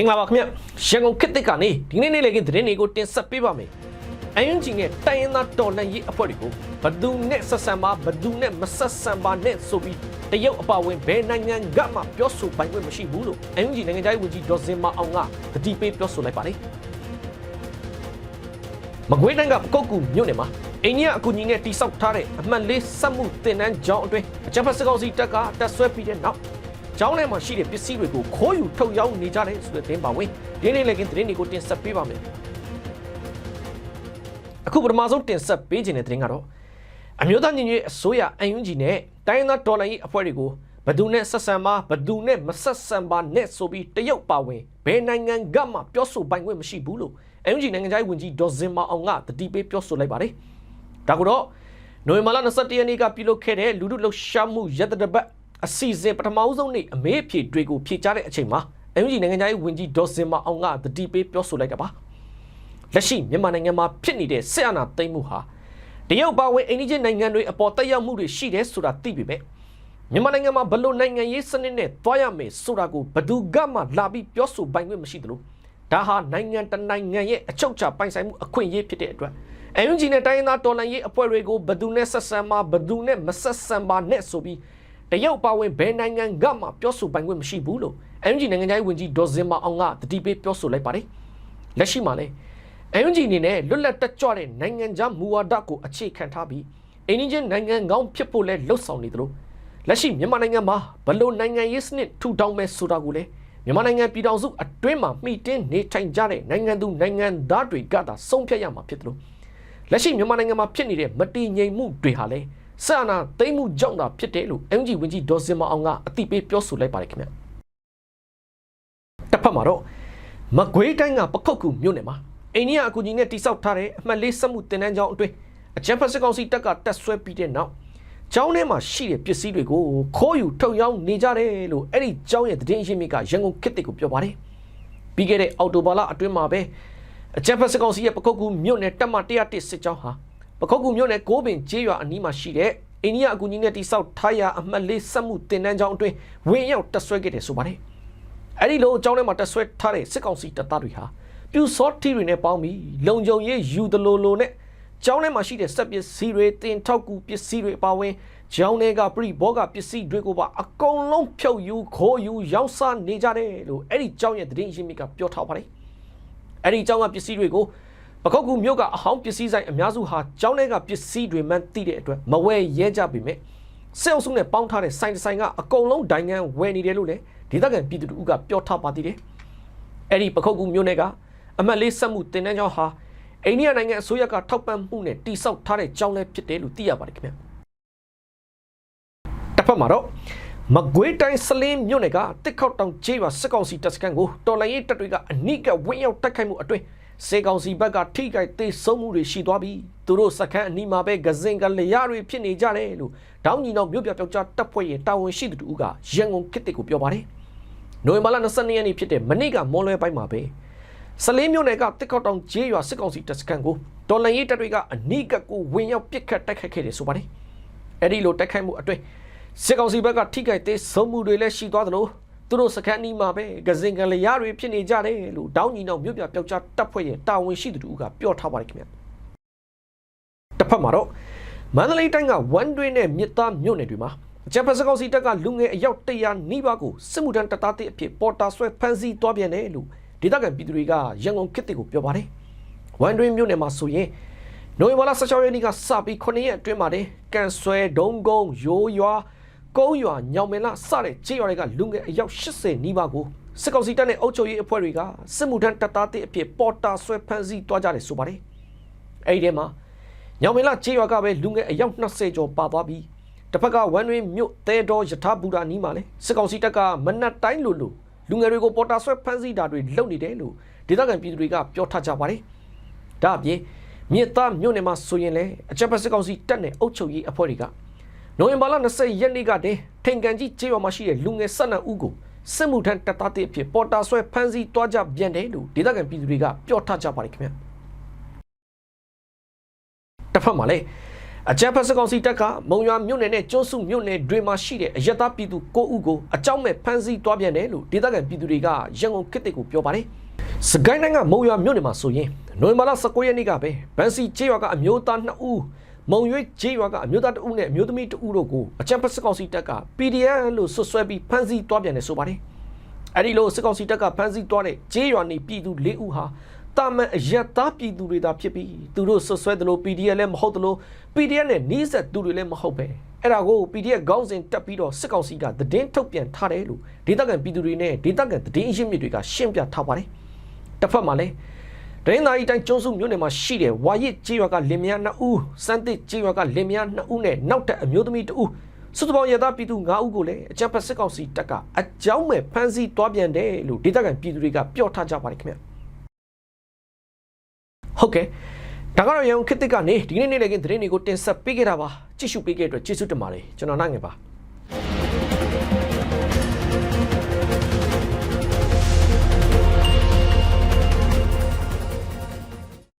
င်္ဂလာပါခင်ဗျရန်ကုန်ခေတ်သစ်ကနေဒီနေ့နေ့လေကသတင်းတွေကိုတင်ဆက်ပေးပါမယ်အယွန်ဂျီနဲ့တိုင်းရင်းသားတော်လှန်ရေးအဖွဲ့တွေကိုဘဒူနဲ့ဆက်ဆံပါဘဒူနဲ့မဆက်ဆံပါနဲ့ဆိုပြီးတရုတ်အပါဝင်ဘယ်နိုင်ငံကမှပြောဆိုပိုင်ခွင့်မရှိဘူးလို့အယွန်ဂျီနိုင်ငံသားဝန်ကြီးဒေါ်စင်မအောင်ကတတိပေးပြောဆိုလိုက်ပါတယ်မကွေးတိုင်းကပကုတ်ကူမြို့နယ်မှာအိန္ဒိယအကူအညီနဲ့တိစောက်ထားတဲ့အမှတ်လေးစက်မှုတင်နန်းကျောင်းအတွင်းအကြမ်းဖက်စစ်ကောင်စီတပ်ကတပ်ဆွဲပြီးတဲ့နောက် ကျောင်းထဲမှာရှိတဲ့ပစ္စည်းတွေကိုခိုးယူထုတ်ရောင်းနေကြတယ်ဆိုတဲ့သတင်းပါဝင်ဒီနေ့လည်းကသတင်းတွေကိုတင်ဆက်ပေးပါမယ်အခုပထမဆုံးတင်ဆက်ပေးခြင်းတဲ့သတင်းကတော့အမျိုးသားညီညွတ်ရေးအစိုးရအယွန်းကြီးနဲ့တိုင်းရင်းသားဒေါ်လာရေးအဖွဲ့တွေကိုဘယ်သူနဲ့ဆက်ဆံပါဘယ်သူနဲ့မဆက်ဆံပါနဲ့ဆိုပြီးတရုတ်ပါဝင်ဘယ်နိုင်ငံကမှပြောဆိုပိုင်ခွင့်မရှိဘူးလို့အယွန်းကြီးနိုင်ငံခြားရေးဝန်ကြီးဒေါ်စင်မအောင်ကတတိပေးပြောဆိုလိုက်ပါတယ်ဒါကတော့နိုဝင်ဘာလ21ရက်နေ့ကပြုလုပ်ခဲ့တဲ့လူထုလှုပ်ရှားမှုရတတပတ် အစီအစဉ်ပထမဆုံးနေ့အမေးအဖြေတွေကိုဖြေကြားတဲ့အချိန်မှာအယွန်းကြီးနိုင်ငံခြားရေးဝန်ကြီးဒေါ်စင်မအောင်ကတတိပေးပြောဆိုလိုက်တာပါလက်ရှိမြန်မာနိုင်ငံမှာဖြစ်နေတဲ့ဆက်အာဏာသိမ်းမှုဟာတရုတ်ပါဝင်အိန္ဒိယနိုင်ငံတွေအပေါ်တက်ရောက်မှုတွေရှိတယ်ဆိုတာသိပေမဲ့မြန်မာနိုင်ငံမှာဘလို့နိုင်ငံရေးစနစ်နဲ့တွားရမယ်ဆိုတာကိုဘယ်သူကမှလာပြီးပြောဆိုပိုင်ခွင့်မရှိသလိုဒါဟာနိုင်ငံတနိုင်ငံရဲ့အချုပ်အခြာပိုင်ဆိုင်မှုအခွင့်အရေးဖြစ်တဲ့အတွက်အယွန်ဂျီနဲ့တိုင်းရင်းသားတော်လှန်ရေးအဖွဲ့တွေကိုဘယ်သူနဲ့ဆက်ဆံမှာဘယ်သူနဲ့မဆက်ဆံပါနဲ့ဆိုပြီး တရုတ်ပါဝင်ဘယ်နိုင်ငံကမှပြောဆိုပိုင်ခွင့်မရှိဘူးလို့အယွန်ဂျီနိုင်ငံသားဝန်ကြီးဒေါ်စင်မအောင်ကတတိပေးပြောဆိုလိုက်ပါတယ်လက်ရှိမှာလည်းအယွန်ဂျီအနေနဲ့လွတ်လပ်တက်ကြွတဲ့နိုင်ငံခြားမူဝါဒကိုအခြေခံထားပြီးအိန္ဒိယနိုင်ငံကောင်းဖြစ်ဖို့လဲလှုံ့ဆော်နေသလိုလက်ရှိမြန်မာနိုင်ငံမှာဘလို့နိုင်ငံရေးစနစ်ထူထောင်မဲ့ဆိုတာကိုလည်းမြန်မာနိုင်ငံပြည်ထောင်စုအတွင်းမှာမိတင်းနေထိုင်ကြတဲ့နိုင်ငံသူနိုင်ငံသားတွေကသာဆုံးဖြတ်ရမှာဖြစ်တယ်လို့လက်ရှိမြန်မာနိုင်ငံမှာဖြစ်နေတဲ့မတည်ငြိမ်မှုတွေဟာလဲ ဆန္ဒသိမ်းမှုကြောင့်သာဖြစ်တယ်လို့အန်ဂျီဝင်းကြီးဒေါ်စင်မအောင်ကအတိပေးပြောဆိုလိုက်ပါတယ်ခင်ဗျတစ်ဖက်မှာတော့မကွေးတိုင်းကပခုတ်ကူမြို့နယ်မှာအိန္ဒိယအကူအညီနဲ့တိစောက်ထားတဲ့အမှတ်လေးစက်မှုတင်နန်းကျောင်းအတွင်းအကြံဖက်စစ်ကောင်စီတပ်ကတက်ဆွဲပြီးတဲ့နောက်ကျောင်းထဲမှာရှိတဲ့ပစ္စည်းတွေကိုခိုးယူထုတ်ရောင်းနေကြတယ်လို့အဲ့ဒီကျောင်းရဲ့သတင်းရင်းမြစ်ကရန်ကုန်ခေတ်တစ်ကိုပြောပါတယ်။ပြီးခဲ့တဲ့အော်တိုဘာလအတွင်းမှာပဲအကြံဖက်စစ်ကောင်စီရဲ့ပခုတ်ကူမြို့နယ်တပ်မ101စစ်ကြောင်းဟာ ပခုတ်ကူမြို့နယ်ကိုးပင်ကျေးရွာအနီးမှာရှိတဲ့အိန္ဒိယအကူအညီနဲ့တိစောက်ထားရာအမှတ်လေးစက်မှုတင်နန်းကျောင်းအတွင်းဝင်ရောက်တက်ဆွဲခဲ့တယ်ဆိုပါတယ်။အဲ့ဒီလိုအကြောင်းထဲမှာတက်ဆွဲထားတဲ့စစ်ကောင်စီတပ်သားတွေဟာပြူစောထီတွေနဲ့ပေါင်းပြီးလုံခြုံရေးယူသလိုလိုနဲ့ကျောင်းထဲမှာရှိတဲ့စက်ပစ္စည်းတွေတင်ထောက်ကူပစ္စည်းတွေအပါအဝင်ကျောင်းထဲကပရိဘောဂပစ္စည်းတွေကိုပါအကုန်လုံးဖြုတ်ယူခိုးယူရောင်းစားနေကြတယ်လို့အဲ့ဒီကျောင်းရဲ့သတင်းရင်းမြစ်ကပြောထားပါတယ်အဲ့ဒီကျောင်းကပစ္စည်းတွေကို ပခုတ်ကူမြို့ကအဟောင်းပစ္စည်းဆိုင်အများစုဟာကျောင်းထဲကပစ္စည်းတွေမှန်းသိတဲ့အတွက်မဝယ်ရဲကြပေမဲ့စေအုပ်စုနဲ့ပေါင်းထားတဲ့ဆိုင်တစ်ဆိုင်ကအကုန်လုံးဒိုင်ငံဝယ်နေတယ်လို့လည်းဒေသခံပြည်သူတို့ကပြောထားပါသေးတယ်အဲ့ဒီပခုတ်ကူမြို့နယ်ကအမတ်လေးစက်မှုတင်တဲ့ကြောင်းဟာအိန္ဒိယနိုင်ငံအစိုးရကထောက်ပံ့မှုနဲ့တိစောက်ထားတဲ့ကြောင်းလည်းဖြစ်တယ်လို့သိရပါတယ်ခင်ဗျတစ်ဖက်မှာတော့မကွေးတိုင်းစလင်းမြို့နယ်ကတစ်ခေါက်တောင်ကျေးရွာစစ်ကောင်စီတပ်စခန်းကိုတော်လိုင်းရေးတပ်တွေကအနိကဝင်းရောက်တိုက်ခိုက်မှုအတွင်း စေကောင်စီဘက်ကထိခိုက်သေးဆုံးမှုတွေရှိသွားပြီးသူတို့စခန်းအနီးမှာပဲဂဇင်ကလျာတွေဖြစ်နေကြတယ်လို့တောင်းညီနောင်မြို့ပြပျောက်ကြားတပ်ဖွဲ့ရဲ့တာဝန်ရှိသူတို့ကရန်ကုန်ခေတ်တစ်ကိုပြောပါတယ်နိုဝင်ဘာလ22ရက်နေ့ဖြစ်တဲ့မနေ့ကမွန်လွဲပိုင်းမှာပဲစလင်းမြို့နယ်ကတစ်ခေါက်တောင်ကျေးရွာစစ်ကောင်စီတပ်စခန်းကိုတော်လန်ရေးတပ်တွေကအနိကကိုဝင်ရောက်ပစ်ခတ်တိုက်ခိုက်ခဲ့တယ်ဆိုပါတယ်အဲ့ဒီလိုတိုက်ခိုက်မှုအတွင်းစစ်ကောင်စီဘက်ကထိခိုက်သေးဆုံးမှုတွေလည်းရှိသွားသလို သူတို့စခန်းနီးမှာပဲဂဇင်ကလျာတွေဖြစ်နေကြတယ်လို့တောင်းညီနောင်မြို့ပြပျောက်ကြားတပ်ဖွဲ့ရဲ့တာဝန်ရှိသူတို့ကပြောထားပါတယ်ခင်ဗျတစ်ဖက်မှာတော့မန္တလေးတိုင်းကဝန်တွင်းနဲ့မြစ်သားမြို့နယ်တွေမှာဂျပန်စကောင်စီတပ်ကလူငယ်အယောက်100နီးပါးကိုစစ်မှုထမ်းတပ်သားတဲ့အဖြစ်ပေါ်တာဆွဲဖမ်းဆီးသွားပြန်တယ်လို့ဒေသခံပြည်သူတွေကရန်ကုန်ခေတ်တစ်ကိုပြောပါတယ်။ဝန်တွင်းမြို့နယ်မှာဆိုရင်နိုဝင်ဘာလ16ရက်နေ့ကစပြီး9ရက်အတွင်းမှာတင်ကန်ဆွဲဒုံကုန်းရိုးရွာ ကုန်းရွာညောင်မင်လာစတဲ့ကြေးရွာတွေကလူငယ်အယောက်80နီးပါးကိုစစ်ကောင်စီတပ်နဲ့အုပ်ချုပ်ရေးအဖွဲ့တွေကစစ်မှုထမ်းတပ်သားတဲ့အဖြစ်ပေါ်တာဆွဲဖမ်းဆီးသွားကြတယ်ဆိုပါတယ်။အဲဒီထဲမှာညောင်မင်လာကြေးရွာကပဲလူငယ်အယောက်20ကျော်ပါသွားပြီးတစ်ဖက်ကဝန်တွင်းမြို့တဲတော်ယထာဘူရာနီးမှာလေစစ်ကောင်စီတပ်ကမနက်တိုင်းလိုလိုလူငယ်တွေကိုပေါ်တာဆွဲဖမ်းဆီးတာတွေလုပ်နေတယ်လို့ဒေသခံပြည်သူတွေကပြောထားကြပါတယ်။ဒါအပြင်မြစ်သားမြို့နယ်မှာဆိုရင်လည်းအကြမ်းဖက်စစ်ကောင်စီတပ်နဲ့အုပ်ချုပ်ရေးအဖွဲ့တွေက နိုဝင်ဘာလ20ရက်နေ့ကတည်းထိန်ကန်ကြီးကျေးရွာမှာရှိတဲ့လူငယ်12ဦးကိုစစ်မှုထမ်းတပ်သားတဲ့အဖြစ်ပေါ်တာဆွဲဖမ်းဆီးသွားကြပြန်တယ်လို့ဒေသခံပြည်သူတွေကပြောထားကြပါတယ်ခင်ဗျာ။တစ်ဖက်မှာလည်းအကြမ်းဖက်စစ်ကောင်စီတပ်ကမုံရွာမြို့နယ်နဲ့ကျွန်းစုမြို့နယ်တွေမှာရှိတဲ့အရက်သားပြည်သူ9ဦးကိုအကြောင်းမဲ့ဖမ်းဆီးသွားပြန်တယ်လို့ဒေသခံပြည်သူတွေကရန်ကုန်ခေတ်တစ်ကိုပြောပါတယ်။စကိုင်းတိုင်းကမုံရွာမြို့နယ်မှာဆိုရင်နိုဝင်ဘာလ19ရက်နေ့ကပဲဗန်စီကျေးရွာကအမျိုးသား2ဦး မုံရွေးကျေးရွာကအမျိုးသား2ဦးနဲ့အမျိုးသမီး2ဦးတို့ကိုအကြမ်းဖက်စစ်ကောင်စီတပ်က PDF လို့ဆွဆွဲပြီးဖမ်းဆီးသွားပြန်တယ်ဆိုပါတယ်။အဲ့ဒီလိုစစ်ကောင်စီတပ်ကဖမ်းဆီးသွားတဲ့ကျေးရွာနေပြည်သူ၄ဦးဟာတာမန်အရက်သားပြည်သူတွေသာဖြစ်ပြီးသူတို့ဆွဆွဲတယ်လို့ PDF လည်းမဟုတ်တယ်လို့ PDF နဲ့နှီးဆက်သူတွေလည်းမဟုတ်ပဲအဲ့ဒါကို PDF ခေါင်းစဉ်တက်ပြီးတော့စစ်ကောင်စီကသတင်းထုတ်ပြန်ထားတယ်လို့ဒေသခံပြည်သူတွေနဲ့ဒေသခံသတင်းအရင်းမြစ်တွေကရှင်းပြထားပါတယ်တစ်ဖက်မှာလည်း ဒရင်းသာဤတိုင်းကျွန်းစုမြို့နယ်မှာရှိတဲ့ဝါရစ်ကျေးရွာကလင်မယား2ဦးစန်းတစ်ကျေးရွာကလင်မယား2ဦးနဲ့နောက်ထပ်အမျိုးသမီး2ဦးစုတပေါင်းရသားပြည်သူ9ဦးကိုလည်းအကြမ်းဖက်စစ်ကောင်စီတပ်ကအကြောင်းမဲ့ဖမ်းဆီးတွားပြန်တယ်လို့ဒေသခံပြည်သူတွေကပြောထားကြပါတယ်ခင်ဗျဟုတ်ကဲ့ဒါကတော့ရန်ကုန်ခေတ်သစ်ကနေဒီနေ့နေ့လည်းကသတင်းတွေကိုတင်ဆက်ပေးခဲ့တာပါကြည့်ရှုပေးခဲ့တဲ့အတွက်ကျေးဇူးတင်ပါတယ်ကျွန်တော်နိုင်ငယ်ပါ